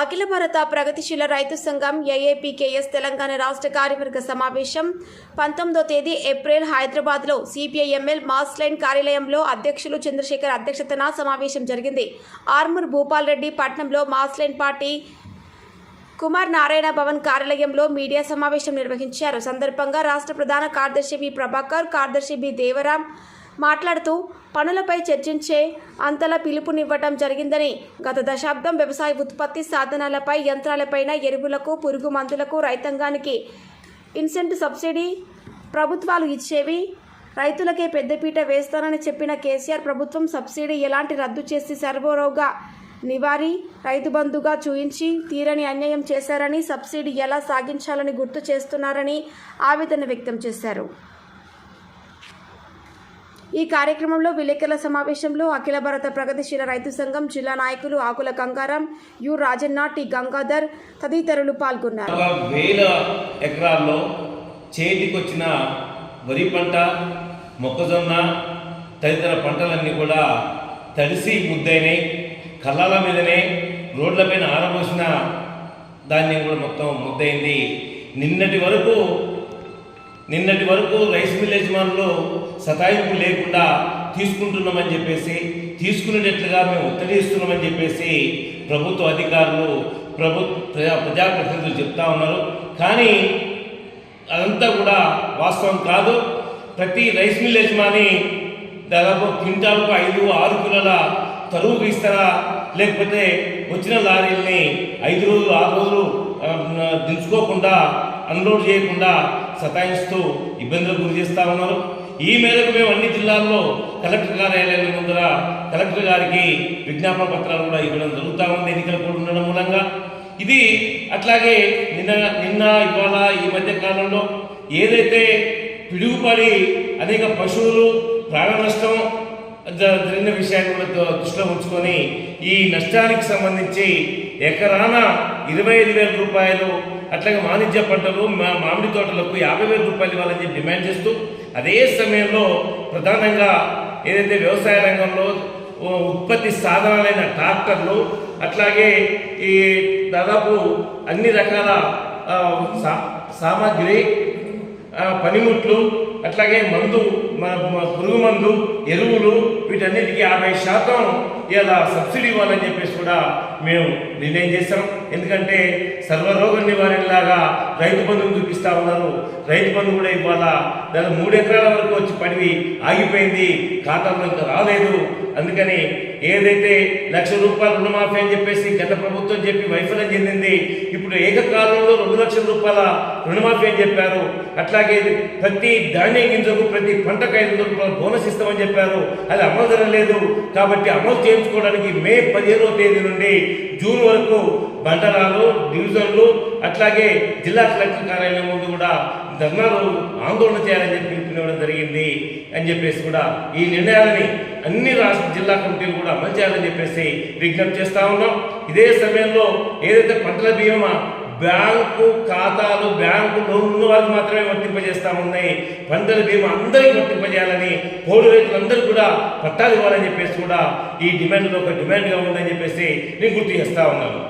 అఖిల భారత ప్రగతిశీల రైతు సంఘం ఏఏపీకేఎస్ తెలంగాణ రాష్ట్ర కార్యవర్గ సమావేశం పంతొమ్మిదో తేదీ ఏప్రిల్ హైదరాబాద్లో సిపిఐఎంఎల్ మాస్ లైన్ కార్యాలయంలో అధ్యక్షులు చంద్రశేఖర్ అధ్యక్షతన సమావేశం జరిగింది. ఆర్మూర్ భూపాల్ రెడ్డి పట్నంలో mass line party Kumar Narayana Bhavan కార్యాలయంలో మీడియా సమావేశం నిర్వహించారు. సందర్భంగా రాష్ట్ర ప్రధాన కార్యదర్శి వి ప్రభాకర్ కార్యదర్శి బి దేవరాం మాట్లాడుతూ పనులపై చర్చించే అంతలా పిలుపునివ్వటం జరిగిందని గత దశాబ్దం వ్యవసాయ ఉత్పత్తి సాధనాలపై యంత్రాలపైన ఎరువులకు పురుగు మందులకు రైతాంగానికి ఇన్సెంట్ సబ్సిడీ ప్రభుత్వాలు ఇచ్చేవి. రైతులకే పెద్దపీట వేస్తానని చెప్పిన కేసీఆర్ ప్రభుత్వం సబ్సిడీ ఎలాంటి రద్దు చేసి సర్వరోగా నివారి రైతు బంధుగా చూయించి తీరని అన్యాయం చేశారని సబ్సిడీ ఎలా సాగించాలని గుర్తు చేస్తున్నారని ఆవేదన వ్యక్తం చేశారు. ఈ కార్యక్రమంలో విలేకరుల సమావేశంలో అఖిల భారత ప్రగతిశీల రైతు సంఘం జిల్లా నాయకులు ఆకుల గంగారాం యు రాజన్న టి గంగాధర్ తదితరులు పాల్గొన్నారు. వేల ఎకరాల్లో చేతికొచ్చిన వరి పంట మొక్కజొన్న తదితర పంటలన్నీ కూడా తడిసి ముద్దైనాయి కళ్ళాల మీదనే రోడ్లపైన ఆరబోసిన ధాన్యం కూడా మొత్తం ముద్దయింది. నిన్నటి వరకు నిన్నటి వరకు రైస్ మిల్ యజమానులు సతాయింపు లేకుండా తీసుకుంటున్నామని చెప్పేసి తీసుకునేటట్లుగా మేము ఒత్తిడి ఇస్తున్నామని చెప్పేసి ప్రభుత్వ అధికారులు ప్రభు ప్రజా ప్రజాప్రతినిధులు చెప్తా ఉన్నారు. కానీ అదంతా కూడా వాస్తవం కాదు. ప్రతి రైస్ మిల్ యజమాని దాదాపు క్వింటాల్కు ఐదు ఆరు కిలోల తరువుకు ఇస్తారా లేకపోతే వచ్చిన లారీల్ని ఐదు రోజులు ఆరు రోజులు దించుకోకుండా అన్లోడ్ చేయకుండా సతాయిస్తూ ఇబ్బందులకు గురి చేస్తూ ఉన్నారు. ఈ మేరకు మేము అన్ని జిల్లాల్లో కలెక్టర్ కార్యాలయాల ముందర కలెక్టర్ గారికి విజ్ఞాపన పత్రాలు కూడా ఇవ్వడం జరుగుతూ ఉంది ఎన్నికలు కూడా ఉండడం మూలంగా. ఇది అట్లాగే నిన్న నిన్న ఇవాళ ఈ మధ్య కాలంలో ఏదైతే పిడుగుపడి అనేక పశువులు ప్రాణ నష్టం జరిగిన విషయాన్ని కూడా దృష్టిలో ఉంచుకొని ఈ నష్టానికి సంబంధించి ఎకరాన ఇరవై ఐదు వేల రూపాయలు అట్లాగే వాణిజ్య పంటలు మా- మామిడి తోటలకు యాభై వేల రూపాయలు ఇవ్వాలని చెప్పి డిమాండ్ చేస్తూ అదే సమయంలో ప్రధానంగా ఏదైతే వ్యవసాయ రంగంలో ఉత్పత్తి సాధనాలైన ట్రాక్టర్లు అట్లాగే ఈ దాదాపు అన్ని రకాల సా- సామాగ్రి పనిముట్లు అట్లాగే మందు పురుగు మందు ఎరువులు వీటన్నిటికీ యాభై శాతం ఇలా సబ్సిడీ ఇవ్వాలని చెప్పేసి కూడా మేము నిర్ణయం చేస్తాం. ఎందుకంటే సర్వరోగ నివారణలాగా రైతు బంధువులు చూపిస్తా ఉన్నారు. రైతు బంధు కూడా ఇవాళ దాని మూడు ఎకరాల వరకు వచ్చి పడివి ఆగిపోయింది. ఖాతాలో ఇంకా రాలేదు. అందుకని ఏదైతే లక్ష రూపాయలు రుణమాఫీ అని చెప్పేసి గత ప్రభుత్వం చెప్పి వైఫల్యం చెందింది ఇప్పుడు ఏకకాలంలో రెండు లక్షల రూపాయల రుణమాఫీ అని చెప్పారు. అట్లాగే ప్రతి ధాన్యం గింజకు ప్రతి పంటకు ఐదు వందల రూపాయల బోనస్ ఇస్తామని చెప్పారు. అది అమలు జరగలేదు. కాబట్టి అమలు చేయించుకోవడానికి మే పదిహేనవ తేదీ నుండి జూన్ వరకు బండరాలు డివిజన్లు అట్లాగే జిల్లా కలెక్టర్ కార్యాలయం ముందు కూడా ధర్నాలు ఆందోళన చేయాలని చెప్పి పిలవడం జరిగింది అని చెప్పేసి కూడా ఈ నిర్ణయాలని అన్ని రాష్ట్ర జిల్లా కమిటీలు కూడా అమలు చేయాలని చెప్పేసి విజ్ఞప్తి చేస్తా ఉన్నాం. ఇదే సమయంలో ఏదైతే పంటల బీమా బ్యాంకు ఖాతాలు బ్యాంకు లోన్ ఉన్న వాళ్ళకి మాత్రమే వర్తింపజేస్తా ఉన్నాయి. పంటల బీమా అందరికీ వర్తింపజేయాలని పౌరు రైతులందరూ కూడా పట్టాలు ఇవ్వాలని చెప్పేసి కూడా ఈ డిమాండ్లో ఒక డిమాండ్గా ఉందని చెప్పేసి నేను గుర్తు చేస్తా ఉన్నాను.